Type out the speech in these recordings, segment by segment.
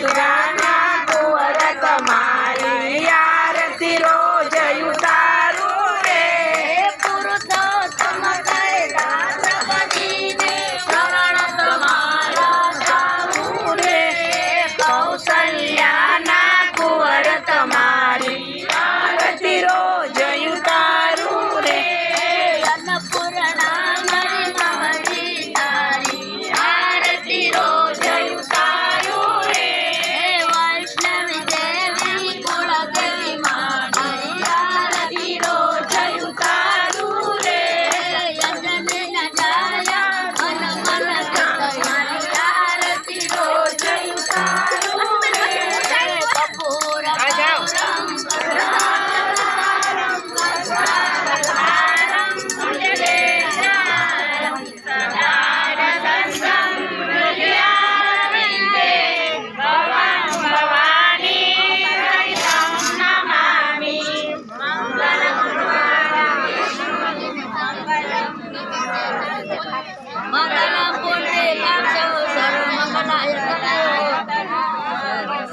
Portugal.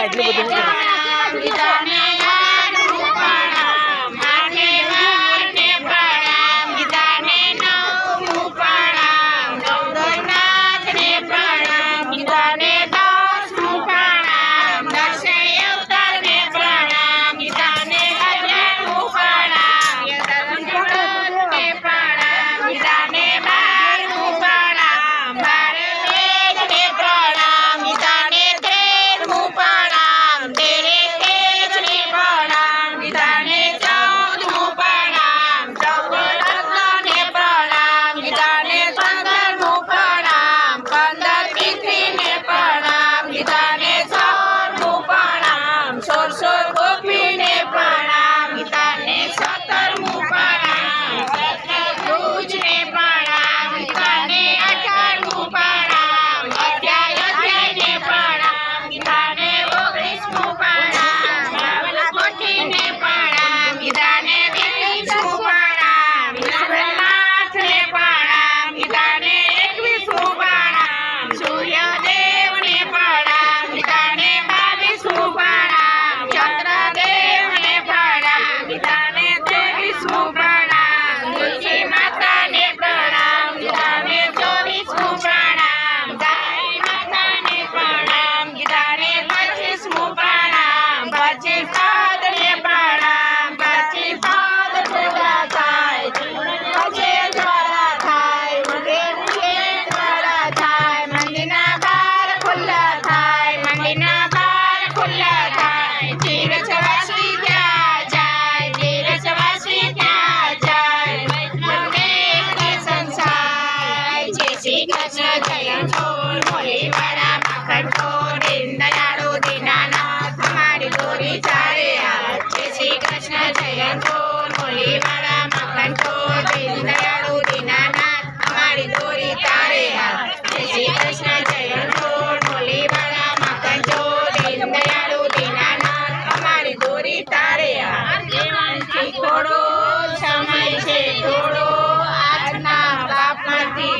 idea what they're. Satarmu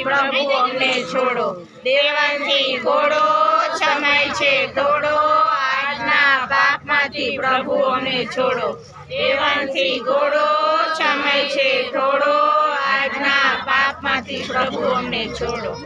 પ્રભુ, અમને છોડો. દેવાથી ઘોડો છમાય છે. ઘોડો આજના પાપમાંથી પ્રભુ અમને છોડો. દેવાથી ઘોડો છમાય છે. ઘોડો આજના પાપમાંથી પ્રભુ અમને છોડો.